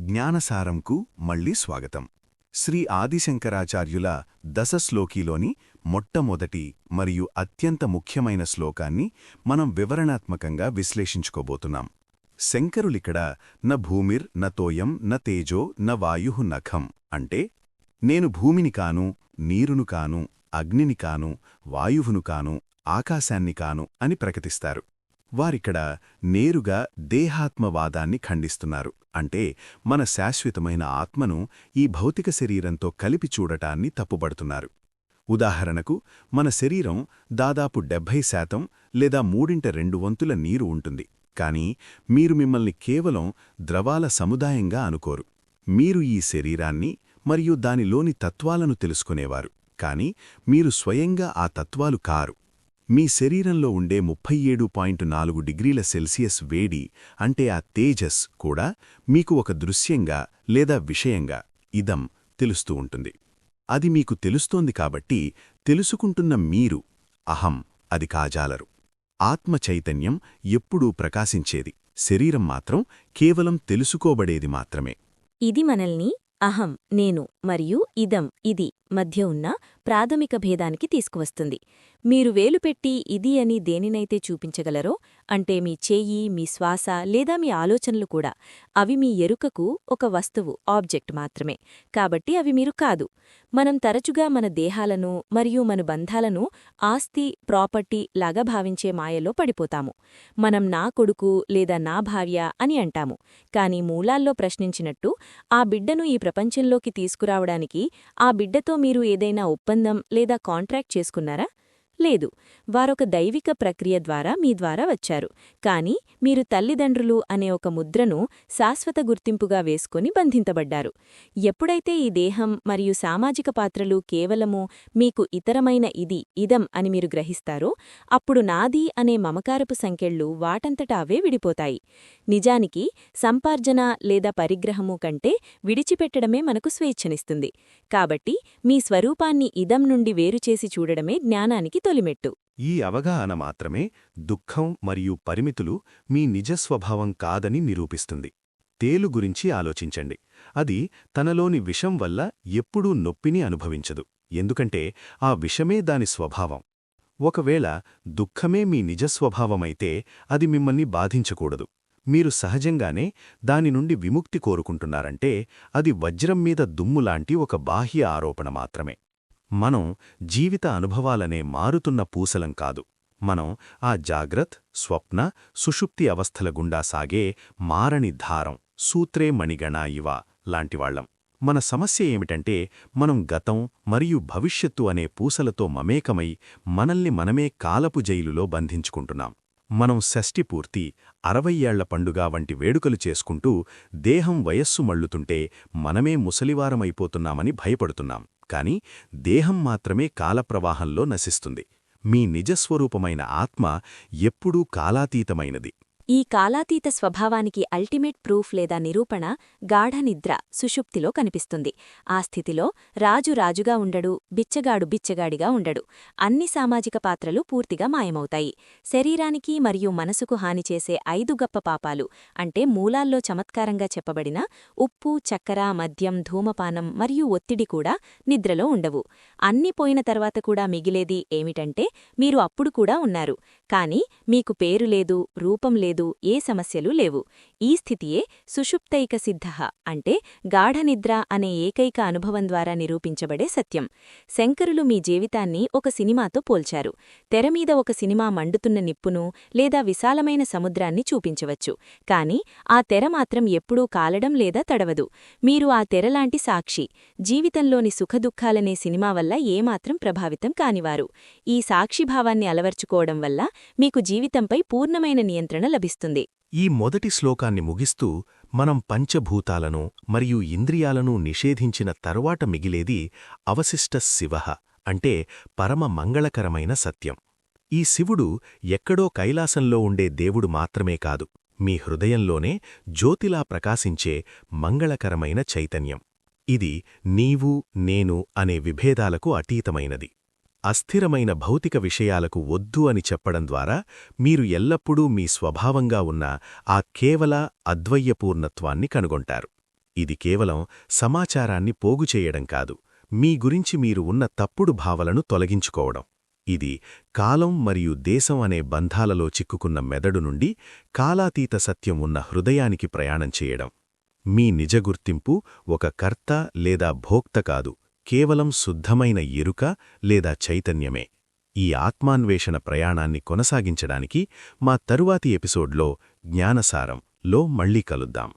జ్ఞానసారంకు మళ్ళీ స్వాగతం. శ్రీ ఆదిశంకరాచార్యుల దశ శ్లోకిలోని మొట్టమొదటి మరియు అత్యంత ముఖ్యమైన శ్లోకాన్ని మనం వివరణాత్మకంగా విశ్లేషించుకోబోతున్నాం. శంకరులిక్కడ న భూమిర్ న తోయం న తేజో న వాయు నఖం అంటే నేను భూమిని కాను నీరును కాను అగ్నిని కాను వాయువును కాను ఆకాశాన్ని కాను అని ప్రకటిస్తారు. వారిక్కడ నేరుగా దేహాత్మవాదాన్ని ఖండిస్తున్నారు. అంటే మన శాశ్వతమైన ఆత్మను ఈ భౌతిక శరీరంతో కలిపి చూడటాన్ని తప్పుబడుతున్నారు. ఉదాహరణకు మన శరీరం దాదాపు డెబ్భై శాతం లేదా మూడింట రెండు వంతుల నీరు ఉంటుంది. కానీ మీరు మిమ్మల్ని కేవలం ద్రవాల సముదాయంగా అనుకోరు. మీరు ఈ శరీరాన్ని మరియు దానిలోని తత్వాలను తెలుసుకునేవారు. కానీ మీరు స్వయంగా ఆ తత్వాలు కారు. మీ శరీరంలో ఉండే ముప్పై ఏడు పాయింట్ నాలుగు డిగ్రీల సెల్సియస్ వేడి అంటే ఆ తేజస్ కూడా మీకు ఒక దృశ్యంగా లేదా విషయంగా ఇదం తెలుస్తూ ఉంటుంది. అది మీకు తెలుస్తోంది కాబట్టి తెలుసుకుంటున్న మీరు అహం అది కాజాలరు. ఆత్మ చైతన్యం ఎప్పుడూ ప్రకాశించేది. శరీరం మాత్రం కేవలం తెలుసుకోబడేది మాత్రమే. ఇది మనల్ని అహం నేను మరియు ఇదం ఇది మధ్య ఉన్న ప్రాథమిక భేదానికి తీసుకువస్తుంది. మీరు వేలుపెట్టి ఇది అని దేనినైతే చూపించగలరో అంటే మీ చేయి మీ శ్వాస లేదా మీ ఆలోచనలు కూడా. అవి మీ ఎరుకకు ఒక వస్తువు ఆబ్జెక్ట్ మాత్రమే. కాబట్టి అవి మీరు కాదు. మనం తరచుగా మన దేహాలను మరియు మన బంధాలను ఆస్తి ప్రాపర్టీ లాగా భావించే మాయలో పడిపోతాము. మనం నా కొడుకు లేదా నా భార్య అని అంటాము. కాని మూలాల్లో ప్రశ్నించినట్టు ఆ బిడ్డను ఈ ప్రపంచంలోకి తీసుకురావడానికి ఆ బిడ్డతో మీరు ఏదైనా ఒప్పందం లేదా కాంట్రాక్ట్ చేసుకున్నారా? లేదు వారొక దైవిక ప్రక్రియ ద్వారా మీ ద్వారా వచ్చారు. కాని మీరు తల్లిదండ్రులు అనే ఒక ముద్రను శాశ్వత గుర్తింపుగా వేసుకుని బంధించబడ్డారు ఎప్పుడైతే ఈ దేహం మరియు సామాజిక పాత్రలు కేవలము మీకు ఇతరమైన ఇది ఇదం అని మీరు గ్రహిస్తారో అప్పుడు నాది అనే మమకారపు సంకెళ్ళు వాటంతటా అవే విడిపోతాయి. నిజానికి సంపార్జన లేదా పరిగ్రహము కంటే విడిచిపెట్టడమే మనకు స్వేచ్ఛనిస్తుంది. కాబట్టి మీ స్వరూపాన్ని ఇదం నుండి వేరుచేసి చూడడమే జ్ఞానానికి తొలిమెట్టు. ఈ అవగాహన మాత్రమే దుఃఖం మరియు పరిమితులు మీ నిజస్వభావం కాదని నిరూపిస్తుంది. తేలు గురించి ఆలోచించండి. అది తనలోని విషం వల్ల ఎప్పుడూ నొప్పిని అనుభవించదు. ఎందుకంటే ఆ విషమే దాని స్వభావం. ఒకవేళ దుఃఖమే మీ నిజస్వభావమైతే అది మిమ్మల్ని బాధించకూడదు. మీరు సహజంగానే దాని నుండి విముక్తి కోరుకుంటున్నారంటే అది వజ్రం మీద దుమ్ములాంటి ఒక బాహ్య ఆరోపణ మాత్రమే. మనం జీవిత అనుభవాలనే మారుతున్న పూసలం కాదు. మనం ఆ జాగ్రత్ స్వప్న సుషుప్తి అవస్థల గుండా సాగే మారని ధారం సూత్రే మణిగణ ఇవ లాంటివాళ్ళం మన సమస్య ఏమిటంటే మనం గతం మరియు భవిష్యత్తు అనే పూసలతో మమేకమై మనల్ని మనమే కాలపు జైలులో బంధించుకుంటున్నాం. మనం షష్ఠి పూర్తి అరవై ఏళ్ళ పండుగ వంటి వేడుకలు చేసుకుంటూ దేహం వయస్సు మళ్ళుతుంటే మనమే ముసలివారమైపోతున్నామని భయపడుతున్నాం. కాని దేహం మాత్రమే కాలప్రవాహంలో నశిస్తుంది. మీ నిజస్వరూపమైన ఆత్మ ఎప్పుడూ కాలాతీతమైనది. ఈ కాలాతీత స్వభావానికి అల్టిమేట్ ప్రూఫ్ లేదా నిరూపణ గాఢనిద్ర సుషుప్తిలో కనిపిస్తుంది. ఆ స్థితిలో రాజు రాజుగా ఉండడు బిచ్చగాడు బిచ్చగాడిగా ఉండడు. అన్ని సామాజిక పాత్రలు పూర్తిగా మాయమవుతాయి. శరీరానికి మరియు మనసుకు హాని చేసే ఐదు గప్ప పాపాలు అంటే మూలాల్లో చమత్కారంగా చెప్పబడిన ఉప్పు చక్కెర మద్యం ధూమపానం మరియు ఒత్తిడి కూడా నిద్రలో ఉండవు. అన్ని పోయిన తర్వాత కూడా మిగిలేది ఏమిటంటే మీరు అప్పుడు కూడా ఉన్నారు. కాని మీకు పేరు లేదు రూపం లేదు ఏ సమస్యలు లేవు. ఈ స్థితియే సుషుప్తైక సిద్ధ అంటే గాఢనిద్ర అనే ఏకైక అనుభవం ద్వారా నిరూపించబడే సత్యం. శంకరులు మీ జీవితాన్ని ఒక సినిమాతో పోల్చారు. తెరమీద ఒక సినిమా మండుతున్న నిప్పును లేదా విశాలమైన సముద్రాన్ని చూపించవచ్చు. కాని ఆ తెర మాత్రం ఎప్పుడూ కాలడం లేదా తడవదు. మీరు ఆ తెరలాంటి సాక్షి జీవితంలోని సుఖదుఖాలనే సినిమా వల్ల ఏమాత్రం ప్రభావితం కానివారు. ఈ సాక్షిభావాన్ని అలవర్చుకోవడం వల్ల మీకు జీవితంపై పూర్ణమైన నియంత్రణ లభిస్తుంది. ఈ మొదటి శ్లోకాన్ని ముగిస్తూ మనం పంచభూతాలను మరియు ఇంద్రియాలను నిషేధించిన తరువాత మిగిలేది అవశిష్ట శివః అంటే పరమ మంగళకరమైన సత్యం. ఈ శివుడు ఎక్కడో కైలాసంలో ఉండే దేవుడు మాత్రమే కాదు మీ హృదయంలోనే జ్యోతిలా ప్రకాశించే మంగళకరమైన చైతన్యం. ఇది నీవు నేను అనే విభేదాలకు అతీతమైనది. అస్థిరమైన భౌతిక విషయాలకు వద్దు అని చెప్పడం ద్వారా మీరు ఎల్లప్పుడూ మీ స్వభావంగా ఉన్న ఆ కేవల అద్వయ్యపూర్ణత్వాన్ని కనుగొంటారు. ఇది కేవలం సమాచారాన్ని పోగుచేయడం కాదు మీ గురించి మీరు ఉన్న తప్పుడు భావలను తొలగించుకోవడం. ఇది కాలం మరియు దేశం అనే బంధాలలో చిక్కుకున్న మెదడు నుండి కాలాతీత సత్యం ఉన్న హృదయానికి ప్రయాణం చేయడం. మీ నిజ గుర్తింపు ఒక కర్త లేదా భోక్త కాదు కేవలం శుద్ధమైన ఎరుక లేదా చైతన్యమే. ఈ ఆత్మాన్వేషణ ప్రయాణాన్ని కొనసాగించడానికి మా తరువాతి ఎపిసోడ్లో జ్ఞానసారం లో మళ్ళీ కలుద్దాం.